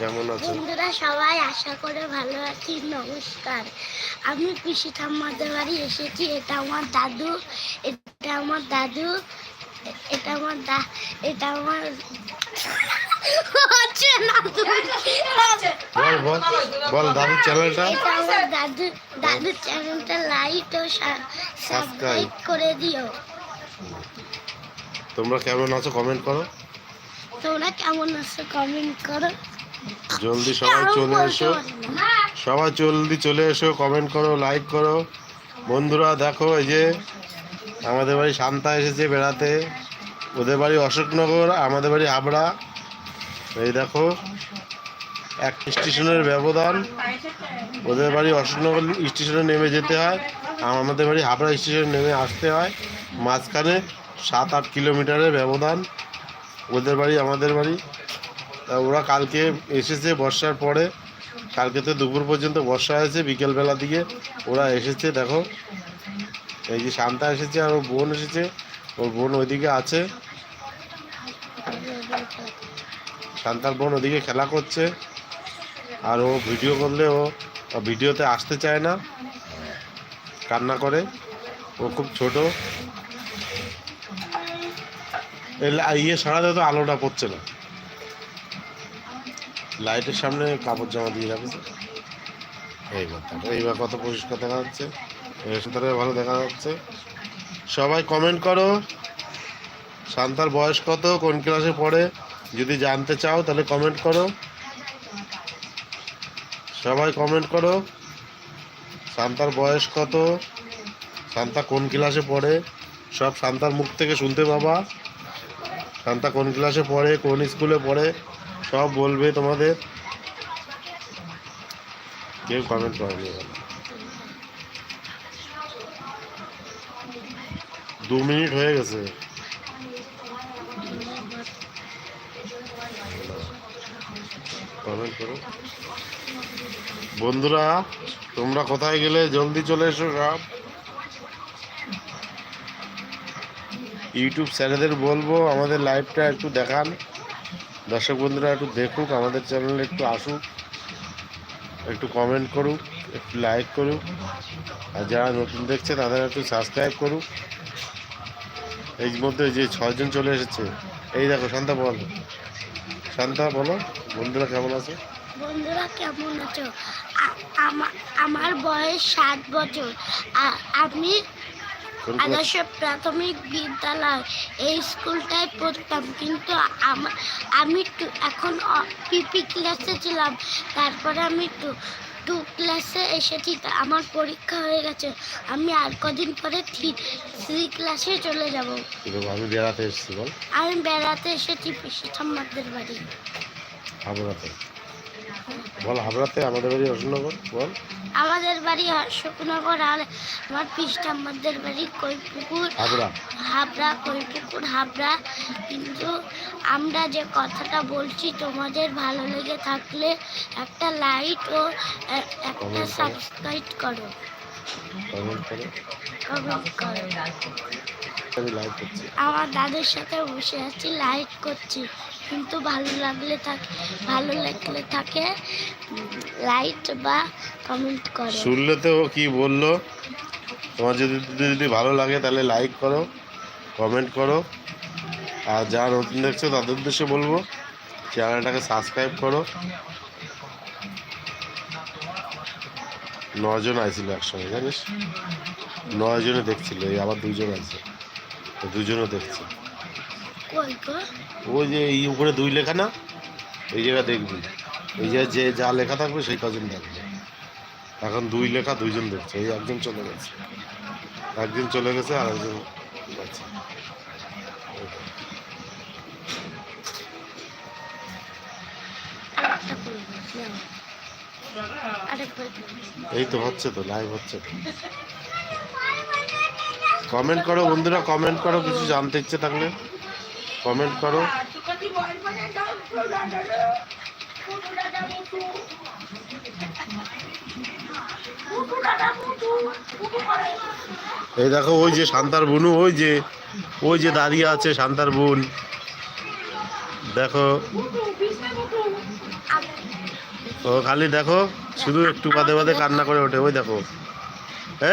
কেমন আছো? বন্ধুরা সবাই আশা করে ভালো আছি নমস্কার। আমি পিসি ঠাম্মাদের বাড়ি এসেছি এটা আমার দাদু এটা আমার দাদু এটা আমার দা এটা আমার। বল চ্যানেলটা। দাদু চ্যানেলটা লাইক ও সাবস্ক্রাইব করে দিও। তোমরা কেমন আছো? কমেন্ট করো। তোমরা কেমন আছো? কমেন্ট করো। জলদি সবাই চলে এসো। সবাই জলদি চলে এসো কমেন্ট করো লাইক করো। বন্ধুরা দেখো এই যে আমাদের বাড়ি শান্তা এসেছে বেড়াতে। ওদের বাড়ি অশোকনগর আমাদের বাড়ি হাবড়া। এই দেখো এক স্টেশনের ব্যবধান। ওদের বাড়ি অশোকনগর স্টেশনে নেমে যেতে হয়। আমাদের বাড়ি হাবড়া স্টেশনে নেমে আসতে হয়। মাঝখানে সাত আট কিলোমিটারের ব্যবধান। ওদের বাড়ি আমাদের বাড়ি। তা ওরা কালকে এসেছে বর্ষার পরে। কালকে তো দুপুর পর্যন্ত বর্ষা হয়েছে বিকেলবেলা দিকে ওরা এসেছে, দেখো। এই যে শান্তা এসেছে আর ওর বোন এসেছে, ওর বোন ওইদিকে আছে। শান্তার বোন ওদিকে খেলা করছে, আর ও ভিডিও করলে ও ভিডিওতে আসতে চায় না, কান্না করে। ও খুব ছোট। ইয়ে সারাতে তো আলোটা পড়ছে না। লাইটের সামনে কাপড় জামা দিয়ে রাখছে এইবার এইবার কত পরিষ্কার দেখা যাচ্ছে সাথে ভালো দেখা যাচ্ছে। সবাই কমেন্ট করো, শান্তার বয়স কত, কোন ক্লাসে পড়ে, যদি জানতে চাও তাহলে কমেন্ট করো। সবাই কমেন্ট করো, শান্তার বয়স কত, শান্তা কোন ক্লাসে পড়ে, সব শান্তার মুখ থেকে শুনতে পাবা। শান্তা কোন ক্লাসে পড়ে, কোন স্কুলে পড়ে সব বলবে তোমাদের। কেউ কমেন্ট করেনি দু মিনিট হয়ে গেছে। কমেন্ট বন্ধুরা, তোমরা কোথায় গেলে? জলদি চলে এসো সব ইউটিউব চ্যানেলের বলব, আমাদের লাইভটা একটু দেখান। দর্শক বন্ধুরা, একটু দেখুক, আমাদের চ্যানেলে একটু আসুক, একটু কমেন্ট করুক, একটু লাইক করুক। আর যারা নতুন দেখছে, তাদের একটু সাবস্ক্রাইব করুক। এই মধ্যে যে ছয়জন চলে এসেছে, এই দেখো, শান্তা বল। শান্তা, বলো, বন্ধুরা কেমন আছে? বন্ধুরা কেমন আছো? আমার বয়স সাত বছর। আমি? আদর্শ প্রাথমিক বিদ্যালয় এই স্কুলটায় পড়তাম। কিন্তু আমা- এখন পিপি ক্লাসে ছিলাম। তারপরে আমি টু টু ক্লাসে এসেছি। আমার পরীক্ষা হয়ে গেছে। আমি আর কদিন পরে থ্রি থ্রি ক্লাসে চলে যাব। আমি বেড়াতে এসেছি বল। আমি বেড়াতে এসেছি পিসি ঠাম্মাদের বাড়ি। হাবড়াতে। বল হাবড়াতে আমাদের বাড়ি অশোকনগর বল। আমাদের বাড়ি অশোকনগর আর আমার পিস ঠাম্মাদের বাড়ি কৈপুকুর হাবড়া। কৈপুকুর হাবড়া। কিন্তু আমরা যে কথাটা বলছি তোমাদের ভালো লেগে থাকলে একটা লাইক ও একটা। সাবস্ক্রাইব করো। আমার দাদুর সাথে বসে আছি লাইক করছি। কিন্তু ভালো লাগলে থাকে, ভালো লাগলে থাকে লাইক বা কমেন্ট করো। শুনলে তো ও কি বলল? তোমার যদি যদি ভালো লাগে তাহলে লাইক করো কমেন্ট করো। আর যারা নতুন দেখছ, তাদের উদ্দেশ্যে বলব চ্যানেলটাকে সাবস্ক্রাইব করো। নজন আইছিল একসঙ্গে, জানিস? নয় জনে দেখছিল, এই আবার দুজন আছে দুজনও দেখছে। কই গো ওই যে এই উপরে দুই লেখা না এই জায়গা দেখবি। এই যে যে যা লেখা থাকবে সেই কজন দেখবে। এখন দুই লেখা দুইজন দেখছে এই একজন চলে গেছে। একজন চলে গেছে আর একজন করব। এই তো হচ্ছে তো লাইভ হচ্ছে তো। কমেন্ট করো বন্ধুরা কমেন্ট করো কিছু জানতে ইচ্ছে থাকলে। কমেন্ট করো। এই দেখো, ওই যে শান্তার বুনু, ওই যে ওই যে দাঁড়িয়ে আছে শান্তার বোন। দেখো। ও খালি দেখো, শুধু একটু বাদে বাদে কান্না করে ওঠে, ওই দেখো।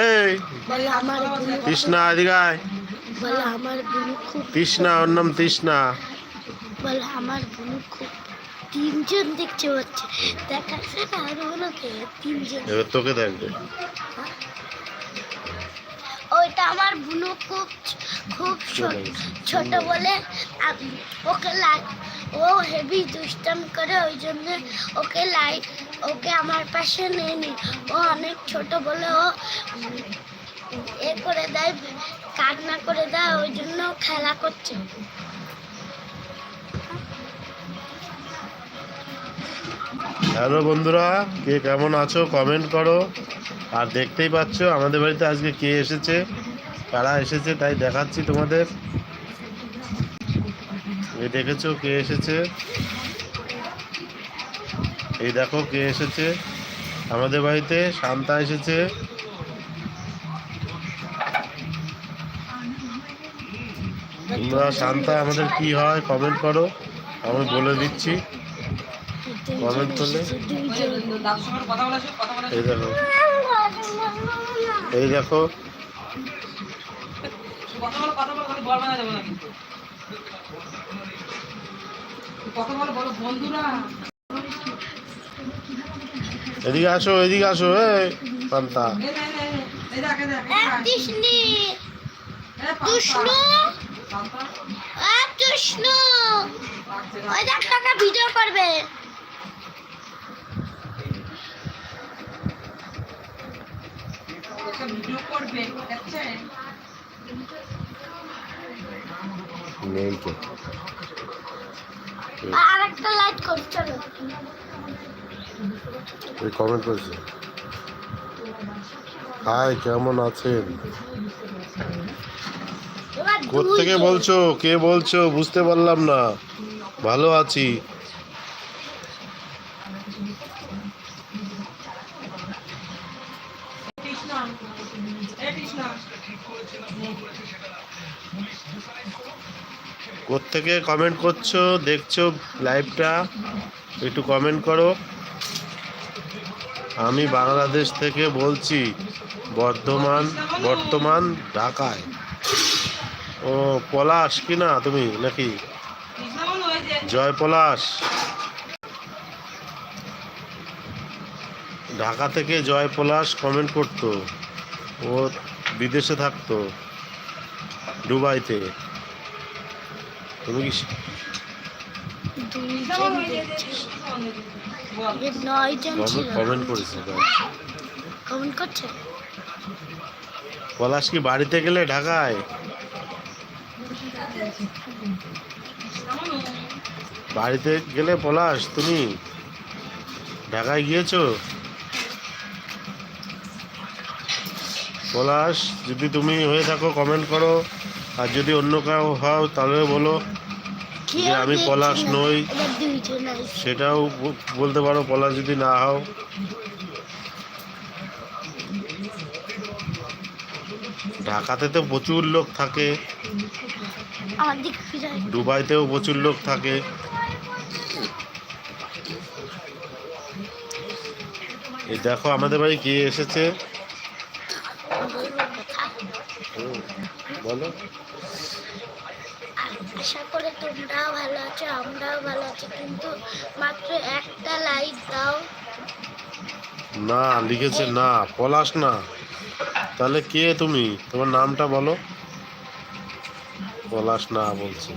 এই বলে আমার বলে আমার বুনু খুব তৃষ্ণা ওর নাম তৃষ্ণা। বলে আমার বুনু খুব তিনজন দেখতে পাচ্ছে। দেখাচ্ছে না আর হলো কে তিনজন। এবার তোকে দেখবে ওইটা আমার বুনু খুব খুব ছোট বলে ওকে লাইট ও হেভি দুষ্টাম করে ওই জন্য ওকে লাইট ওকে আমার পাশে নিয়ে নি। ও অনেক ছোট বলে ও এ করে দেয় কান্না করে দেয় ওই জন্য খেলা করছে। হ্যালো বন্ধুরা, কে কেমন আছো কমেন্ট করো। আর দেখতেই পাচ্ছ, আমাদের বাড়িতে আজকে কে এসেছে, কারা এসেছে তাই দেখাচ্ছি তোমাদের। এই দেখেছ কে এসেছে? এই দেখো কে এসেছে। আমাদের বাড়িতে শান্তা এসেছে। তোমরা শান্তা, আমাদের কি হয় কমেন্ট করো আমি বলে দিচ্ছি Comment করলে? এই দেখো এই দেখো এদিকে আসো এদিকে আসো, এই পান্তা। কৃষ্ণি। কৃষ্ণ। ওই দেখ কাকা ভিডিও করবে। নেই তো। আর একটা লাইট কর চলো। ওই কমেন্ট করেছে। হাই কেমন আছেন? দুইজন। বলছো? কে বলছো? বুঝতে পারলাম না। ভালো আছি। কোত্থেকে কমেন্ট করছ? দেখছ লাইভটা একটু কমেন্ট করো। আমি বাংলাদেশ থেকে বলছি বর্ধমান বর্তমান ঢাকায়। ও পলাশ কি না তুমি নাকি? জয় পলাশ। ঢাকা থেকে জয় পলাশ কমেন্ট করতো। ও বিদেশে থাকতো দুবাইতে। তুমি কি কমেন্ট করেছে? কমেন্ট করছে? পলাশ কি বাড়িতে গেলে ঢাকায়। বাড়িতে গেলে পলাশ তুমি ঢাকায় গিয়েছো? পলাশ যদি তুমি হয়ে থাকো কমেন্ট করো। আর যদি অন্য কেউ হও তাহলে বলো যে আমি পলাশ নই। সেটাও বলতে পারো পলাশ যদি না হও। ঢাকাতে তো প্রচুর লোক থাকে আমার দিকে ফিরে আয়। দুবাইতেও প্রচুর লোক থাকে। এই দেখো আমাদের বাড়ি কে এসেছে? বলো। আশা করে তোমরাও ভালো আছো আমরাও ভালো আছি কিন্তু মাত্র একটা লাইক দাও। না লিখেছে না পলাশ না। তাহলে কে তুমি? তোমার নামটা বলো। পলাশ না বলছে।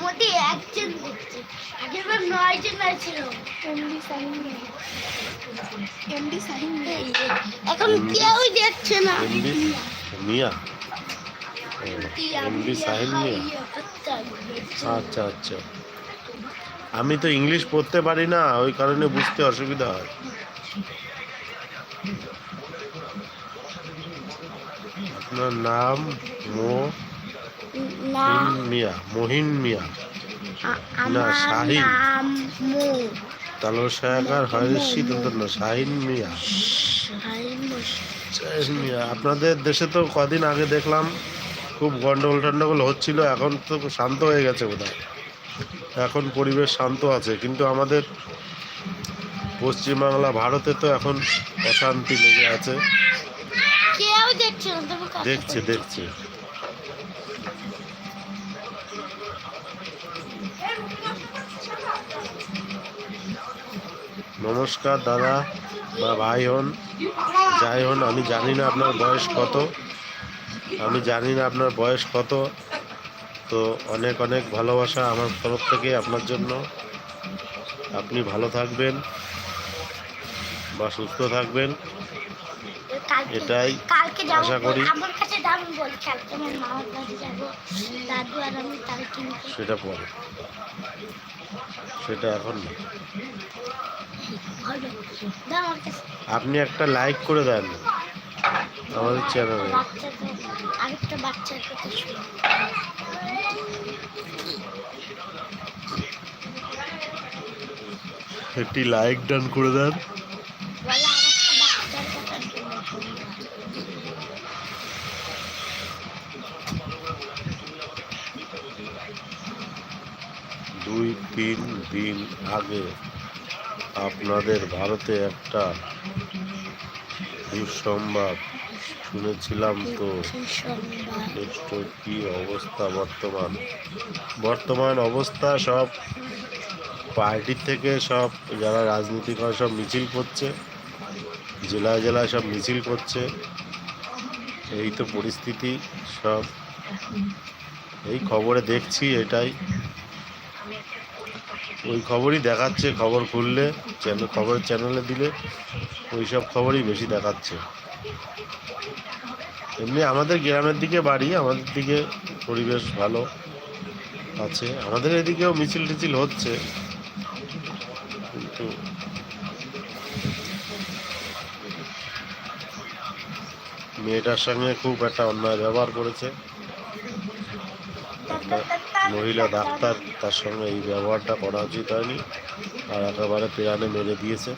মোদি একজন দেখছে আগেরবার নয় জন ছিল এমডি সাহিন এমডি সাহিন এখন কেউই দেখছে না। এমডি মিয়া। এমডি সাহিল মিয়া? আচ্ছা আচ্ছা। আমি তো ইংলিশ পড়তে পারি না ওই কারণে বুঝতে অসুবিধা হয়। আপনার নাম না। মিয়া মহিন মিয়া আমার শাহিন। নাম মো। তালর সায়াকার না শাহিন মিয়া শাহিন মিয়া আপনাদের দেশে তো কদিন আগে দেখলাম খুব গন্ডগোল টন্ডগোল হচ্ছিল এখন তো শান্ত হয়ে গেছে বোধহয় এখন পরিবেশ শান্ত আছে কিন্তু আমাদের পশ্চিমবাংলা ভারতে তো এখন অশান্তি লেগে আছে। দেখছে না দেখছে। নমস্কার দাদা বা ভাই হন যাই হন আমি জানি না আপনার বয়স কত। আমি জানি না আপনার বয়স কত। তো অনেক অনেক ভালোবাসা আমার তরফ থেকে আপনার জন্য। আপনি ভালো থাকবেন বা সুস্থ থাকবেন। এটাই আশা করি। সেটা পরে। সেটা এখন না হবে দাও আমার কাছে আপনি একটা লাইক করে দেন আমাদের চ্যানেলে বাচ্চাকে আরেকটা বাচ্চার কথা একটি লাইক ডান করে দেন। দুই তিন দিন আগে আপনাদের ভারতে একটা দুঃসংবাদ শুনেছিলাম তো। কি অবস্থা বর্তমান? বর্তমান অবস্থা সব পার্টির থেকে সব যারা রাজনীতি করে সব মিছিল করছে, জেলায় জেলায় সব মিছিল করছে, এই তো পরিস্থিতি সব। এই খবরে দেখছি এটাই। ওই খবরই দেখাচ্ছে, খবর খুললে চ্যানেল খবরের চ্যানেলে দিলে ওই সব খবরই বেশি দেখাচ্ছে। এমনি আমাদের গ্রামের দিকে বাড়ি, আমাদের দিকে পরিবেশ ভালো আছে। আমাদের এদিকেও মিছিল টিছিল হচ্ছে। কিন্তু মেয়েটার সঙ্গে খুব একটা অন্যায় ব্যবহার করেছে। মহিলা ডাক্তার, তার সঙ্গে এই ব্যবহারটা করা উচিত হয়নি। আর একেবারে প্রাণে মেরে দিয়েছে।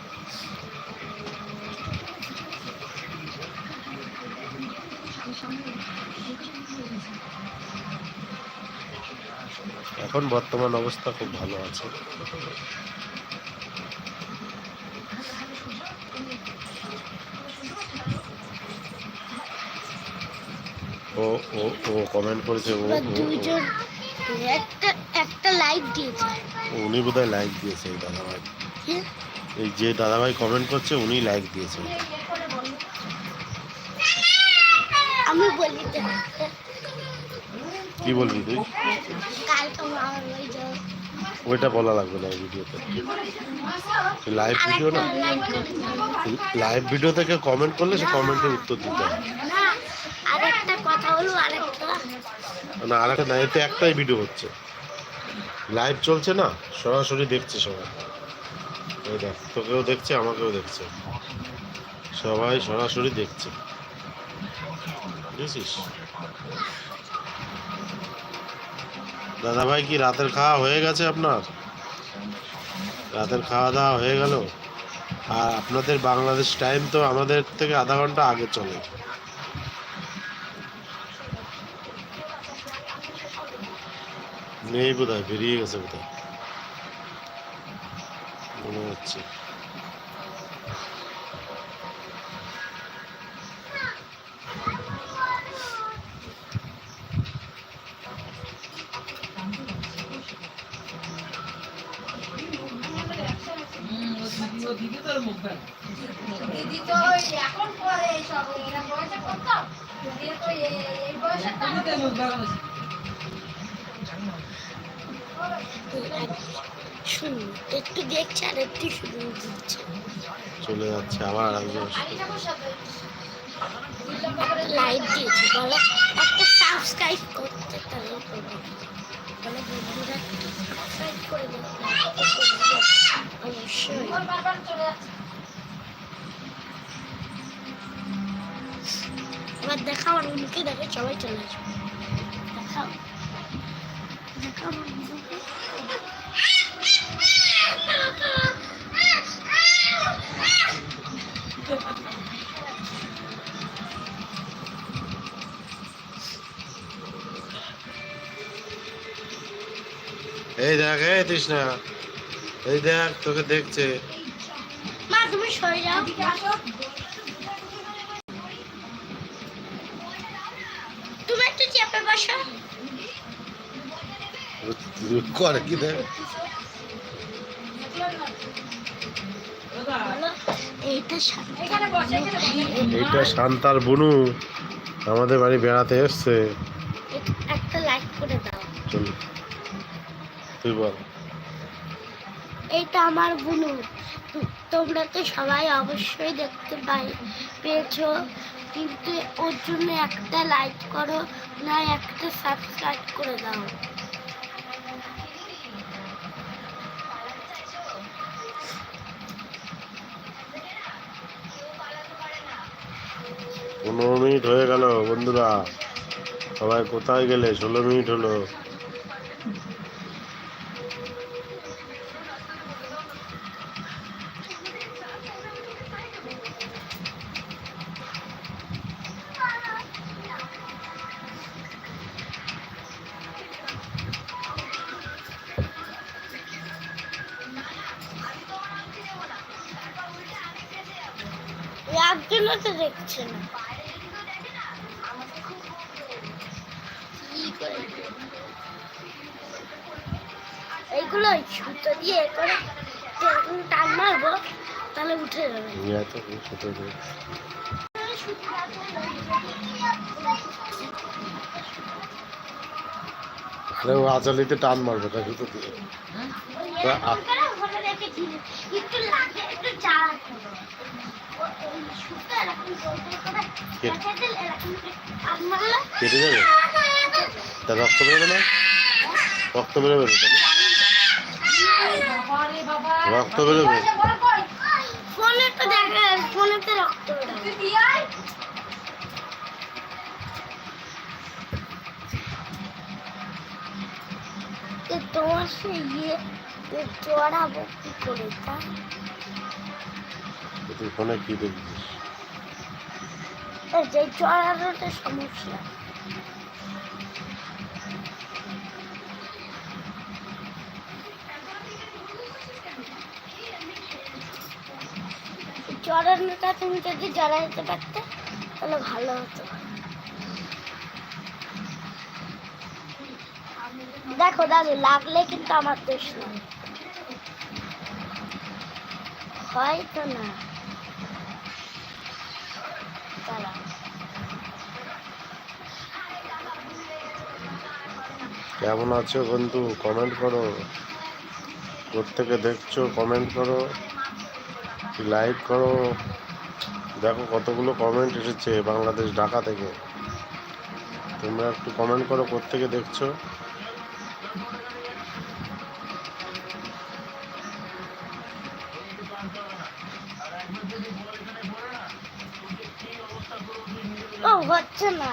এখন বর্তমান অবস্থা খুব ভালো আছে। ও ও ও কমেন্ট করেছে, ও, ও- একটা একটা লাইক দিয়েছে। উনি বোধহয় লাইক দিয়েছে এই দাদাভাই। হ্যাঁ? এই যে দাদাভাই কমেন্ট করছে উনি লাইক দিয়েছে। আমি বলি কি বলবি তুই? ওইটা বলা লাগবে না ভিডিওতে। লাইভ ভিডিও না। লাইভ ভিডিও থেকে কমেন্ট করলে সে কমেন্টের উত্তর দিতে হবে। আরেকটা কথা বলব আরেকটা না, আর একটা এতে একটাই ভিডিও হচ্ছে। লাইভ চলছে না, সরাসরি দেখছে সবাই। এই দেখ, তোকেও দেখছে, আমাকেও দেখছে। সবাই সরাসরি দেখছে। বুঝেছিস? দাদা ভাই কি রাতের খাওয়া হয়ে গেছে আপনার? রাতের খাওয়া দাওয়া হয়ে গেল? আর আপনাদের বাংলাদেশ টাইম তো আমাদের থেকে আধা ঘণ্টা আগে চলে। নেই বোধ হয় বেরিয়ে গেছে বোধ হয় মনে হচ্ছে। দিদি তোর মুখ দিদি তো এখন করে সব এরা বয়সে করতাম দিদি তো এই বয়সে মুখ দেখানো শুনুন একটু দেখছে আর একটু শুরু দিচ্ছে। চলে যাচ্ছে আবার একজন লাইক দিয়েছে বলো। একটা সাবস্ক্রাইব করতে তাহলে বলো বন্ধুরা সাবস্ক্রাইব করে অবশ্যই। এবার দেখাও আর মুখে দেখো সবাই চলে আসবে। দেখাও। দেখাও। এই দেখ এই তৃষ্ণা। এই দেখ তোকে দেখছে। মা তুমি সরে যাও। তুমি একটু চেপে বসো। করে কি দেখ? এইটা শান্তার বুনু। আমাদের বাড়ি বেড়াতে এসছে। একটা লাইক করে দাও। চল। তুই বল। এইটা আমার বুনু। তোমরা তো সবাই অবশ্যই দেখতে পাই পেয়েছ। কিন্তু ওর জন্য একটা লাইক করো না একটা সাবস্ক্রাইব করে দাও। পনেরো মিনিট হয়ে গেল, বন্ধুরা। সবাই কোথায় গেলে? ষোলো মিনিট হলো। একজনও তো দেখছে না? এইগুলো সুতো দিয়ে করে এরকম টান মারবো তাহলে উঠে যাবে। আরে ও টান মারবে তা জুতো দিয়ে। তা আ- একটু লাগে একটু চালাতে হবে। ও এই সুতো টান মারলে কেটে যাবে? তা রক্ত বেরোবে না? রক্ত বেরোবে রক্ত বেরোবে? তোমার সে ইয়ে চড়াবো কি করে তা? তুই ফোনে কি দেখছিস? এই যে চড়ানোটা সমস্যা। চড়ানোটা তুমি যদি জড়াইতে পারতে, তাহলে ভালো হতো। দেখো দাদু, লাগলে কিন্তু আমার দোষ নয় হয়তো না। কেমন আছো বন্ধু? কমেন্ট করো। প্রত্যেকে দেখছ? কমেন্ট করো। লাইক করো। দেখো কতগুলো কমেন্ট এসেছে বাংলাদেশ ঢাকা থেকে। তোমরা একটু কমেন্ট করো প্রত্যেকে দেখছ। ও হচ্ছে না।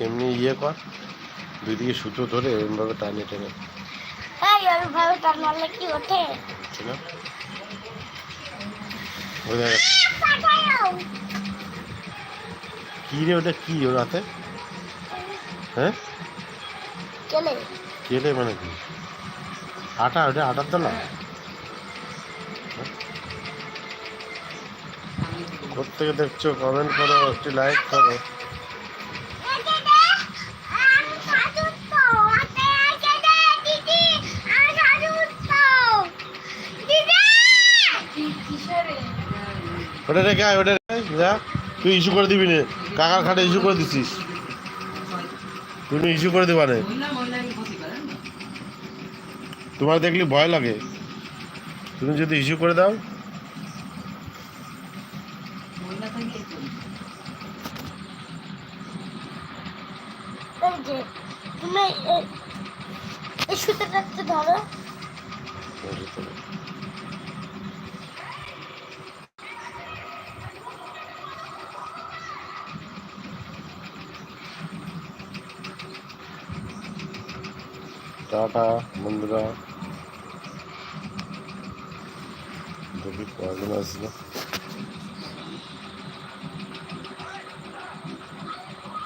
এমনি ইয়ে কর। দুই দিকে সুতো ধরে এমভাবে টানে টেনে। মারলে কি ওঠে? না? কি রে ওটা কি ওর হাতে? হ্যাঁ? কেলে মানে কি? আটা ওটা আটার দানা কোথেকে দেখছ? কমেন্ট করো একটি লাইক করো। ওটা রেখে আয় ওটা রেখে যা। তুই ইস্যু করে দিবি নে। কাকার খাটে ইস্যু করে দিছিস। তুমি ইস্যু করে দিবা নে। তোমার দেখলি ভয় লাগে। তুমি যদি ইস্যু করে দাও। তুমি এ- এই সুতোটা ধরো। টাটা বন্ধুরা। দেখি আসলো